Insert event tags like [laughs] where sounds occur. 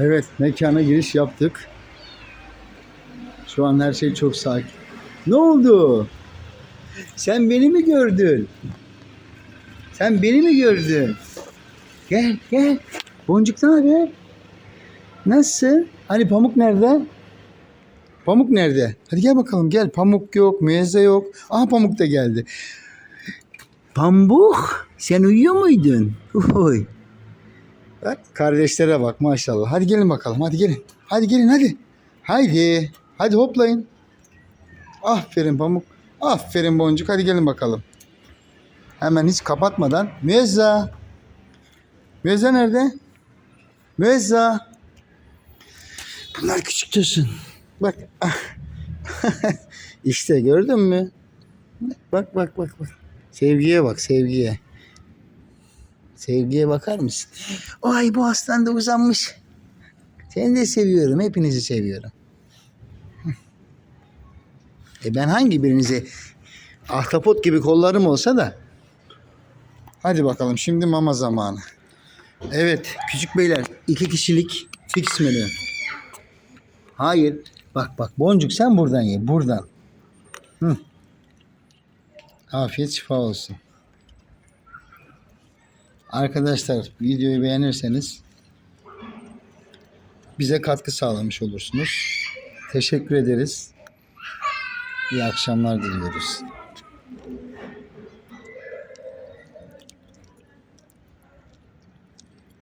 Evet, mekana giriş yaptık. Şu an her şey çok sakin. Ne oldu? Sen beni mi gördün? Sen beni mi gördün? Gel, gel. Boncuk ne haber? Nasıl? Hani pamuk nerede? Pamuk nerede? Hadi gel bakalım gel. Pamuk yok, müezze yok. Aha pamuk da geldi. Pamuk, sen uyuyor muydun? Oy. Bak kardeşlere bak maşallah. Hadi gelin bakalım. Hadi gelin. Hadi gelin hadi. Haydi. Hadi hoplayın. Aferin Pamuk. Aferin Boncuk. Hadi gelin bakalım. Hemen hiç kapatmadan. Müezza. Müezza nerede? Müezza. Bunlar küçük dursun. Bak. [laughs] işte gördün mü? Bak bak bak bak. Sevgiye bak sevgiye. Sevgiye bakar mısın? Ay bu aslan da uzanmış. Seni de seviyorum. Hepinizi seviyorum. E ben hangi birinizi ahtapot gibi kollarım olsa da hadi bakalım şimdi mama zamanı. Evet küçük beyler iki kişilik fix menü. Hayır. Bak bak boncuk sen buradan ye. Buradan. Hı. Afiyet şifa olsun. Arkadaşlar videoyu beğenirseniz bize katkı sağlamış olursunuz. Teşekkür ederiz. İyi akşamlar diliyoruz.